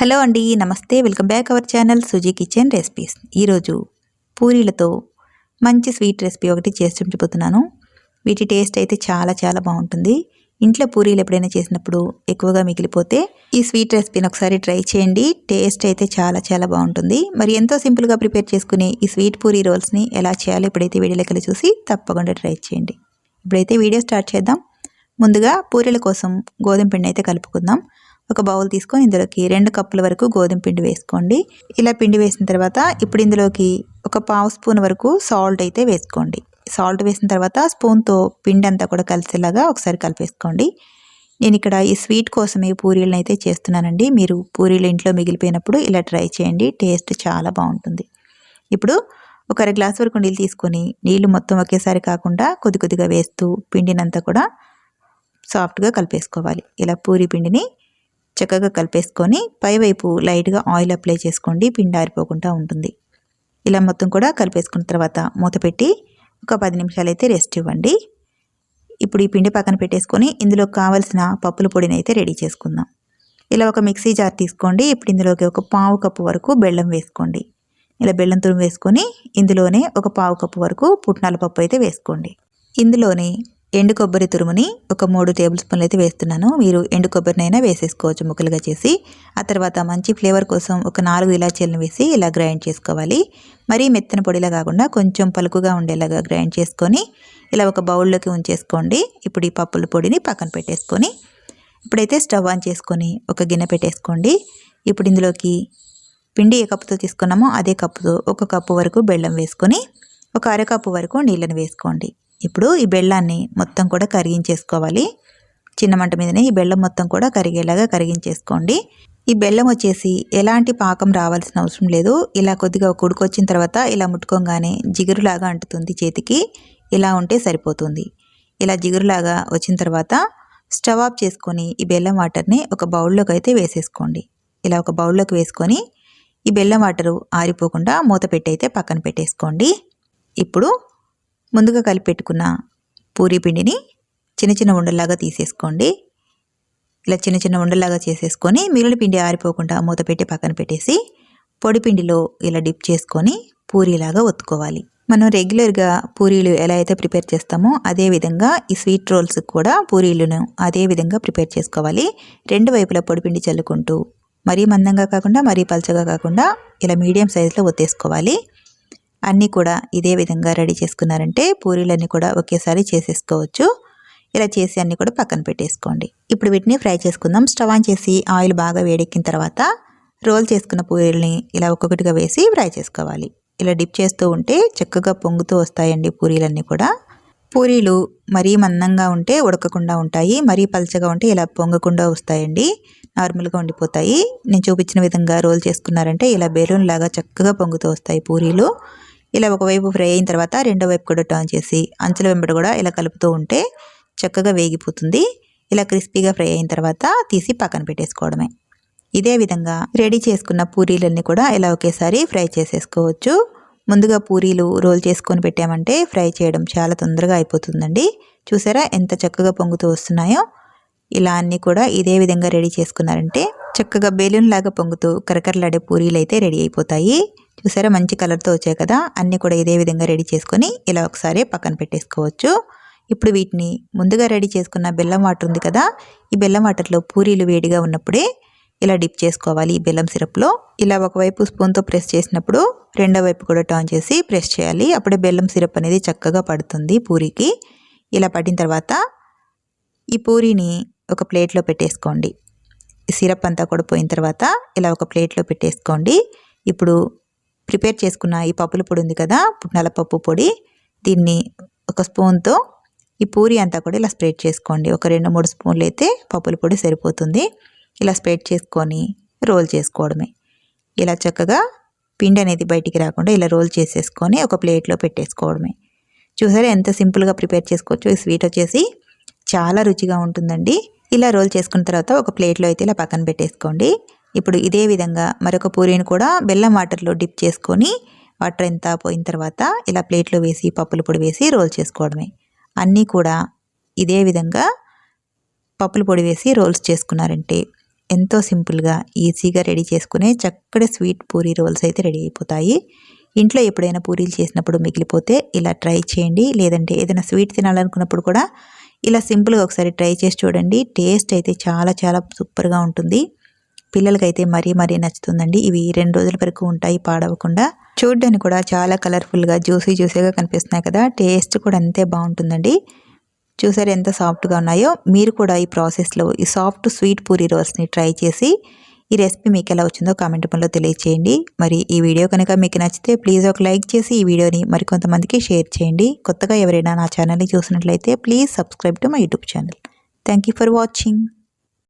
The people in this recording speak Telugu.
హలో అండి నమస్తే. Welcome back our channel Suji kitchen recipes. ఈరోజు పూరీలతో మంచి స్వీట్ రెసిపీ ఒకటి చేసి చూపించబోతున్నాను. వీటి టేస్ట్ అయితే చాలా చాలా బాగుంటుంది. ఇంట్లో పూరీలు ఎప్పుడైనా చేసినప్పుడు ఎక్కువగా మిగిలిపోతే ఈ స్వీట్ రెసిపీని ఒకసారి ట్రై చేయండి. టేస్ట్ అయితే చాలా చాలా బాగుంటుంది. మరి ఎంతో సింపుల్గా ప్రిపేర్ చేసుకునే ఈ స్వీట్ పూరీ రోల్స్ని ఎలా చేయాలో ఇప్పుడైతే వీడియోలెక్కలు చూసి తప్పకుండా ట్రై చేయండి. ఇప్పుడైతే వీడియో స్టార్ట్ చేద్దాం. ముందుగా పూరీల కోసం గోధుమ పిండి అయితే కలుపుకుందాం. ఒక బౌల్ తీసుకొని ఇందులోకి రెండు కప్పుల వరకు గోధుమ పిండి వేసుకోండి. ఇలా పిండి వేసిన తర్వాత ఇప్పుడు ఇందులోకి ఒక పావు స్పూన్ వరకు సాల్ట్ అయితే వేసుకోండి. సాల్ట్ వేసిన తర్వాత స్పూన్తో పిండి అంతా కూడా కలిసేలాగా ఒకసారి కలిపేసుకోండి. నేను ఇక్కడ ఈ స్వీట్ కోసమే పూరీలను అయితే చేస్తున్నానండి. మీరు పూరీలు ఇంట్లో మిగిలిపోయినప్పుడు ఇలా ట్రై చేయండి. టేస్ట్ చాలా బాగుంటుంది. ఇప్పుడు ఒక అర గ్లాస్ వరకు నీళ్ళు తీసుకొని నీళ్ళు మొత్తం ఒకేసారి కాకుండా కొద్ది కొద్దిగా వేస్తూ పిండినంతా కూడా సాఫ్ట్గా కలిపేసుకోవాలి. ఇలా పూరి పిండిని చక్కగా కలిపేసుకొని పైవైపు లైట్గా ఆయిల్ అప్లై చేసుకోండి పిండి ఆరిపోకుండా ఉంటుంది. ఇలా మొత్తం కూడా కలిపేసుకున్న తర్వాత మూత పెట్టి ఒక పది నిమిషాలు అయితే రెస్ట్ ఇవ్వండి. ఇప్పుడు ఈ పిండి పక్కన పెట్టేసుకొని ఇందులో కావలసిన పప్పుల పొడిని అయితే రెడీ చేసుకుందాం. ఇలా ఒక మిక్సీ జార్ తీసుకోండి. ఇప్పుడు ఇందులోకి ఒక పావు కప్పు వరకు బెల్లం వేసుకోండి. ఇలా బెల్లం తురుము వేసుకొని ఇందులోనే ఒక పావు కప్పు వరకు పుట్నాల పప్పు అయితే వేసుకోండి. ఇందులోనే ఎండు కొబ్బరి తురుముని ఒక మూడు టేబుల్ స్పూన్లు అయితే వేస్తున్నాను. మీరు ఎండు కొబ్బరినైనా వేసేసుకోవచ్చు ముక్కలుగా చేసి. ఆ తర్వాత మంచి ఫ్లేవర్ కోసం ఒక నాలుగు ఇలాచీలను వేసి ఇలా గ్రైండ్ చేసుకోవాలి. మరీ మెత్తన పొడిలా కాకుండా కొంచెం పలుకుగా ఉండేలాగా గ్రైండ్ చేసుకొని ఇలా ఒక బౌల్లోకి ఉంచేసుకోండి. ఇప్పుడు ఈ పప్పుల పొడిని పక్కన పెట్టేసుకొని. ఇప్పుడైతే స్టవ్ ఆన్ చేసుకొని ఒక గిన్నె పెట్టేసుకోండి. ఇప్పుడు ఇందులోకి పిండి ఏ కప్పుతో తీసుకున్నామో అదే కప్పుతో ఒక కప్పు వరకు బెల్లం వేసుకొని ఒక అరకప్పు వరకు నీళ్ళని వేసుకోండి. ఇప్పుడు ఈ బెల్లాన్ని మొత్తం కూడా కరిగించేసుకోవాలి. చిన్న మంట మీదనే ఈ బెల్లం మొత్తం కూడా కరిగేలాగా కరిగించేసుకోండి. ఈ బెల్లం వచ్చేసి ఎలాంటి పాకం రావాల్సిన అవసరం లేదు. ఇలా కొద్దిగా కుడుకొచ్చిన తర్వాత ఇలా ముట్టుకోగానే జిగురులాగా అంటుతుంది చేతికి. ఇలా ఉంటే సరిపోతుంది. ఇలా జిగురులాగా వచ్చిన తర్వాత స్టవ్ ఆఫ్ చేసుకొని ఈ బెల్లం వాటర్ని ఒక బౌల్లోకి అయితే వేసేసుకోండి. ఇలా ఒక బౌల్లోకి వేసుకొని ఈ బెల్లం వాటరు ఆరిపోకుండా మూత పెట్టి అయితే పక్కన పెట్టేసుకోండి. ఇప్పుడు ముందుగా కలిపెట్టుకున్న పూరీ పిండిని చిన్న చిన్న ఉండల్లాగా తీసేసుకోండి. ఇలా చిన్న చిన్న ఉండల్లాగా చేసేసుకొని మిగిలిన పిండి ఆరిపోకుండా మూత పెట్టి పక్కన పెట్టేసి పొడి పిండిలో ఇలా డిప్ చేసుకొని పూరీలాగా ఒత్తుకోవాలి. మనం రెగ్యులర్గా పూరీలు ఎలా అయితే ప్రిపేర్ చేస్తామో అదే విధంగా ఈ స్వీట్ రోల్స్ కూడా పూరీలను అదే విధంగా ప్రిపేర్ చేసుకోవాలి. రెండు వైపులా పొడిపిండి చల్లుకుంటూ మరీ మందంగా కాకుండా మరీ పలచగా కాకుండా ఇలా మీడియం సైజులో ఒత్తేసుకోవాలి. అన్నీ కూడా ఇదే విధంగా రెడీ చేసుకున్నారంటే పూరీలన్నీ కూడా ఒకేసారి చేసేసుకోవచ్చు. ఇలా చేసి అన్నీ కూడా పక్కన పెట్టేసుకోండి. ఇప్పుడు వీటిని ఫ్రై చేసుకుందాం. స్టవ్ ఆన్ చేసి ఆయిల్ బాగా వేడెక్కిన తర్వాత రోల్ చేసుకున్న పూరీలని ఇలా ఒక్కొక్కటిగా వేసి ఫ్రై చేసుకోవాలి. ఇలా డిప్ చేస్తూ ఉంటే చక్కగా పొంగుతూ వస్తాయండి పూరీలన్నీ కూడా. పూరీలు మరీ మందంగా ఉంటే ఉడకకుండా ఉంటాయి. మరీ పలచగా ఉంటే ఇలా పొంగకుండా వస్తాయండి. నార్మల్గా ఉండిపోతాయి. నేను చూపించిన విధంగా రోల్ చేసుకున్నారంటే ఇలా బెలూన్ లాగా చక్కగా పొంగుతూ వస్తాయి పూరీలు. ఇలా ఒకవైపు ఫ్రై అయిన తర్వాత రెండో వైపు కూడా టర్న్ చేసి అంచుల వెంబడి కూడా ఇలా కలుపుతూ ఉంటే చక్కగా వేగిపోతుంది. ఇలా క్రిస్పీగా ఫ్రై అయిన తర్వాత తీసి పక్కన పెట్టేసుకోవడమే. ఇదే విధంగా రెడీ చేసుకున్న పూరీలన్నీ కూడా ఇలా ఒకేసారి ఫ్రై చేసేసుకోవచ్చు. ముందుగా పూరీలు రోల్ చేసుకొని పెట్టామంటే ఫ్రై చేయడం చాలా తొందరగా అయిపోతుందండి. చూసారా ఎంత చక్కగా పొంగుతూ వస్తున్నాయో. ఇలా అన్నీ కూడా ఇదే విధంగా రెడీ చేసుకున్నారంటే చక్కగా బెలూన్ లాగా పొంగుతూ కరకరలాడే పూరీలు అయితే రెడీ అయిపోతాయి. చూసారా? మంచి కలర్తో వచ్చాయి కదా? అన్నీ కూడా ఇదే విధంగా రెడీ చేసుకొని ఇలా ఒకసారి పక్కన పెట్టేసుకోవచ్చు. ఇప్పుడు వీటిని ముందుగా రెడీ చేసుకున్న బెల్లం వాటర్ ఉంది కదా? ఈ బెల్లం వాటర్లో పూరీలు వేడిగా ఉన్నప్పుడే ఇలా డిప్ చేసుకోవాలి ఈ బెల్లం సిరప్లో. ఇలా ఒకవైపు స్పూన్తో ప్రెస్ చేసినప్పుడు రెండో వైపు కూడా టర్న్ చేసి ప్రెస్ చేయాలి. అప్పుడే బెల్లం సిరప్ అనేది చక్కగా పడుతుంది పూరీకి. ఇలా పడిన తర్వాత ఈ పూరీని ఒక ప్లేట్లో పెట్టేసుకోండి. సిరప్ అంతా కూడా పోయిన తర్వాత ఇలా ఒక ప్లేట్లో పెట్టేసుకోండి. ఇప్పుడు ప్రిపేర్ చేసుకున్న ఈ పప్పుల పొడి ఉంది కదా పుట్నాల పప్పు పొడి. దీన్ని ఒక స్పూన్తో ఈ పూరి అంతా కూడా ఇలా స్ప్రెడ్ చేసుకోండి. ఒక రెండు మూడు స్పూన్లు అయితే పప్పుల పొడి సరిపోతుంది. ఇలా స్ప్రెడ్ చేసుకొని రోల్ చేసుకోవడమే. ఇలా చక్కగా పిండి అనేది బయటికి రాకుండా ఇలా రోల్ చేసేసుకొని ఒక ప్లేట్లో పెట్టేసుకోవడమే. చూసారా ఎంత సింపుల్గా ప్రిపేర్ చేసుకోవచ్చు ఈ స్వీట్ వచ్చేసి చాలా రుచిగా ఉంటుందండి. ఇలా రోల్ చేసుకున్న తర్వాత ఒక ప్లేట్లో అయితే ఇలా పక్కన పెట్టేసుకోండి. ఇప్పుడు ఇదే విధంగా మరొక పూరీని కూడా బెల్లం వాటర్లో డిప్ చేసుకొని వాటర్ ఎంత పోయిన తర్వాత ఇలా ప్లేట్లో వేసి పప్పుల పొడి వేసి రోల్ చేసుకోవడమే. అన్నీ కూడా ఇదే విధంగా పప్పుల పొడి వేసి రోల్స్ చేసుకున్నారంటే ఎంతో సింపుల్గా ఈజీగా రెడీ చేసుకునే చక్కటి స్వీట్ పూరీ రోల్స్ అయితే రెడీ అయిపోతాయి. ఇంట్లో ఎప్పుడైనా పూరీలు చేసినప్పుడు మిగిలిపోతే ఇలా ట్రై చేయండి. లేదంటే ఏదైనా స్వీట్ తినాలనుకున్నప్పుడు కూడా ఇలా సింపుల్గా ఒకసారి ట్రై చేసి చూడండి. టేస్ట్ అయితే చాలా చాలా సూపర్గా ఉంటుంది. పిల్లలకైతే మరీ మరీ నచ్చుతుందండి. ఇవి రెండు రోజుల వరకు ఉంటాయి పాడవకుండా. చూడ్డానికి కూడా చాలా కలర్ఫుల్గా జ్యూసీ జ్యూసీగా కనిపిస్తున్నాయి కదా. టేస్ట్ కూడా అంతే బాగుంటుందండి. చూసారు ఎంత సాఫ్ట్గా ఉన్నాయో. మీరు కూడా ఈ ప్రాసెస్లో ఈ సాఫ్ట్ స్వీట్ పూరి రోల్స్ని ట్రై చేసి ఈ రెసిపీ మీకు ఎలా వచ్చిందో కామెంట్ రూపంలో తెలియచేయండి. మరి ఈ వీడియో కనుక మీకు నచ్చితే ప్లీజ్ ఒక లైక్ చేసి ఈ వీడియోని మరికొంతమందికి షేర్ చేయండి. కొత్తగా ఎవరైనా నా ఛానల్ని చూసినట్లయితే please subscribe to my YouTube channel. Thank for watching.